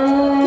Oh.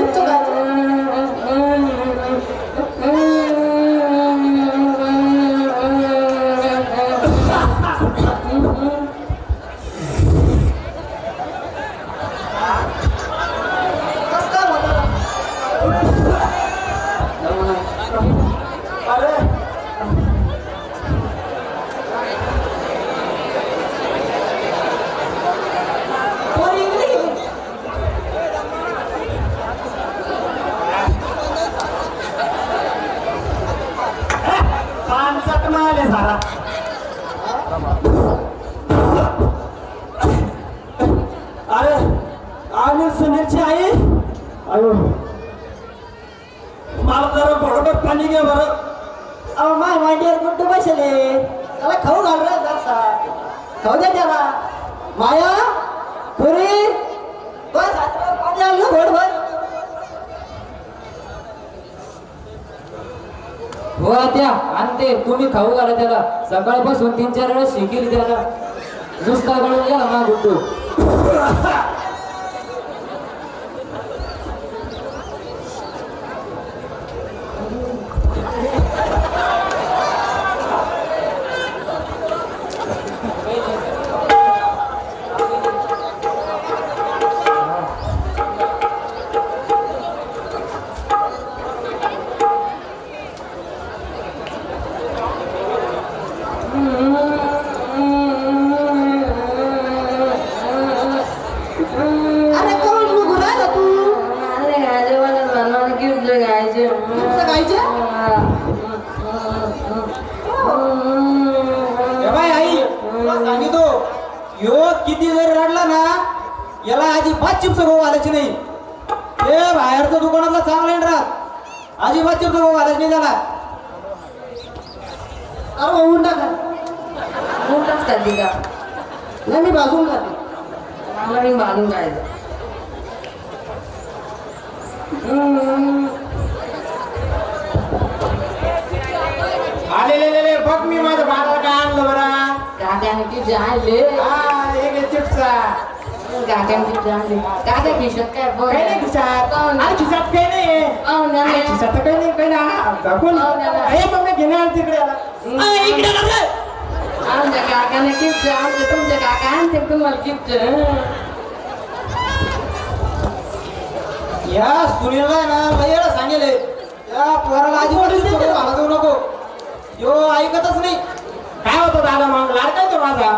अयो. मला जरा बरोबर पाणी घे बरं. अहो माय मांडीवर गुड्डू बसले. त्याला खाऊ घाल रे जरासा. खाऊ दे त्याला. माया पुरी बस पाणी हो त्या आणते. तुम्ही खाऊ घाला त्याला. सकाळपासून तीन चार वेळा शिकेल त्याला. नुसता गळून गेला मा गुड्डू. चिप्स भाऊ घालायची नाही. हे बाहेरचं दुकानातला चांगला राहत अजिबात चिप्स भाऊ घालायची नाही त्याला. अरे होऊन टाका. मोठाच खाल्ली का? नाही मी भाजून खाते. मला मी बांधून जायचं आले ले ले ले बघ मी माझं बाजार काय आणलं. बरं काकाने की जायले खिशात काय बघ काही नाही खिशात ना. अरे खिशात काही नाही ना. अरे खिशात तर काही नाही काही ना दाखवून हो ना. मग घेणार तिकडे आला अरे, इकडे लागलं. आमच्या काकाने गिफ्ट आमच्या तुमच्या काका आणते तुम्हाला गिफ्ट या सुनीलला ना लयला सांगेल या पोराला अजिबात नको यो ऐकतच नाही काय होतं दादा मग लाड काय तो माझा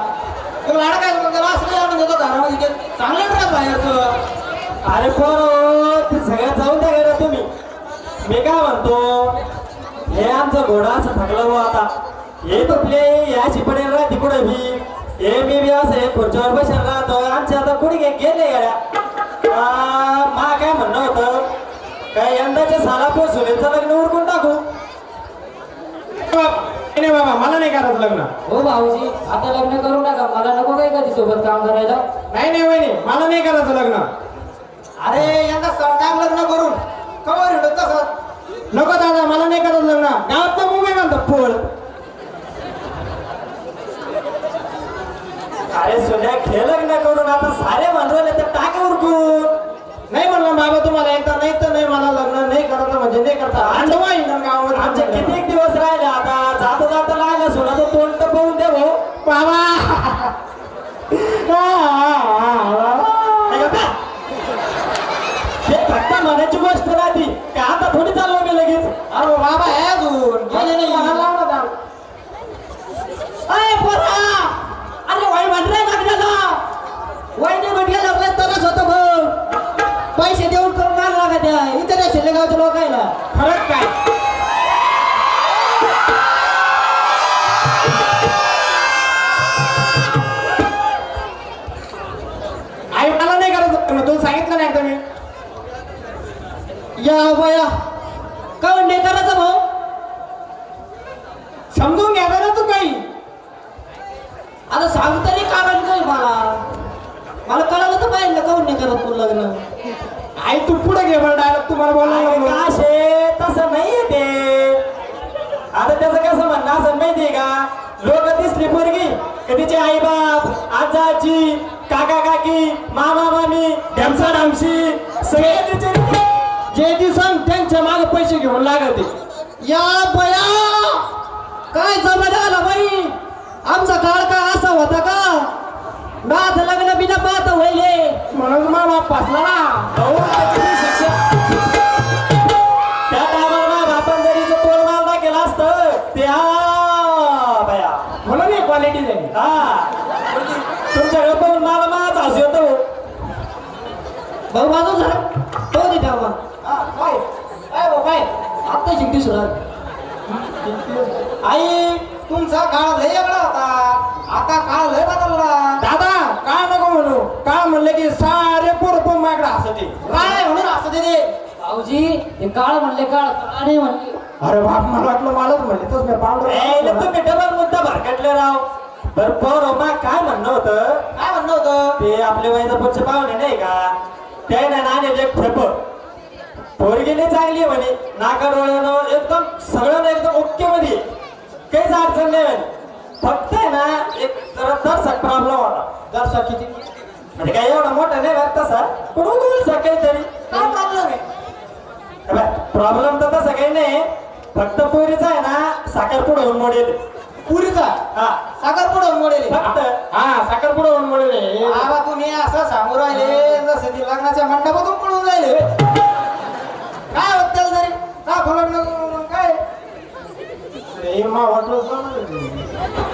तो लाड काय मग त्याला असं नाही आणून देतो घरामध्ये ते चांगलं राहत बाहेरचं. अरे पोर ते सगळ्यात जाऊन द्या गेला तुम्ही. मी काय म्हणतो हे आमचं घोडा असं थकलं बुवा आता. हे तुपले याची पडेल राहते कुठे मी हे मी बी असं हे खुर्च्यावर बसेल राहतो आमच्या आता कुठे गे गेले गाड्या मा काय म्हणणं होतं? काय यंदाच्या साला सुनेचं लग्न उरकून टाकू? नाही बाबा मला नाही करायचं लग्न. हो भाऊजी आता लग्न करू नका. मला नको काय कधी सोबत काम करायला. नाही नाही वहिनी मला नाही करायचं लग्न. अरे यंदा टाइम लग्न करून. कवर हिंडत तसं नको दादा मला नाही करायचं लग्न. गावात तर मुंबई म्हणतात फुल. अरे सोन्या खेळ लग्न करून आता सारे म्हणले तर टाके उरकून. नाही म्हणलं बाबा तुम्हाला एकदा नाही तर नाही मला लग्न नाही करायचं म्हणजे नाही करता. आठवा इंधन गावामध्ये. आमचे किती दिवस राहिले आता? दे भाऊ बाबा हे बघा. हे फक्त या बया का नाही करायचं भाऊ? समजून घ्या ना तू काही. आता सांगता नाही कारण काय मला मला कळलं तर पाहिजे का नाही करत तू लग्न. आई तू पुढे घे बरं डायरेक्ट तुम्हाला बोलायला काशे तसं नाहीये ते. आता त्याचं कसं म्हणणं असं माहितीये का? लोक दिसली पोरगी कधीचे आई बाप आजा आजी काका काकी मामा मामी ढमसा ढमशी सगळे तिचे जे दिसन त्यांच्या मागे पैसे घेऊन लागते या बया! काय जमा आला बाई? आमचा काळ काय असा होता का? नाथ लग्न बिना पाहता होईल म्हणून मा बाप पासला ना. भाऊ, त्या असतं म्हणून क्वालिटी झाली. हा. म्हणजे तुमच्याकडे पाहून मला माझा हसू येतो. भाऊ माझं तो दे ठेवा हा, काय काय भाऊ, काय आता शिकती सुरात आई तुमचा काळ लय वेगळा होता. आता काळ लय बदलला. दादा काय नको म्हणू? काय म्हणलं की सारे पोरं माझ्याकडे हसते काय म्हणून असं ते? रे भाऊजी ते काळ म्हणले काळ काळ नाही म्हणले. अरे बाप मला वाटलं मलाच म्हणले. तोच मी पावडर तुम्ही डबल मुद्दा भरकटले राव. तर पोर काय म्हणणं होतं? काय म्हणणं होतं? ते आपले वैजापूरचे पाहुणे नाही का? ते ना पोरगीने चांगली म्हणे. नाका डोळ्यानं एकदम सगळं ना एकदम ओके मध्ये. काहीच अडचण नाही म्हणे. फक्त आहे ना एक जरा दर्शक प्रॉब्लेम होता. दर्शक किती म्हणजे काय एवढा मोठा नाही बरं तसा. पण होईल काहीतरी काय प्रॉब्लेम आहे? प्रॉब्लेम तर तसा काही नाही. फक्त पोरीचा आहे ना साखरपुडा होऊन मोडेल. पुरीचा? हा. साखरपुडा मोडेल. फक्त. हा साखरपुडा होऊन मोडेल. बाबा तुम्ही असं सांगू राहिले जसं ते लग्नाच्या मंडपातून पळून राहिले. काय होत त्याला तरी? का फुलं काय? हे मा वाटलं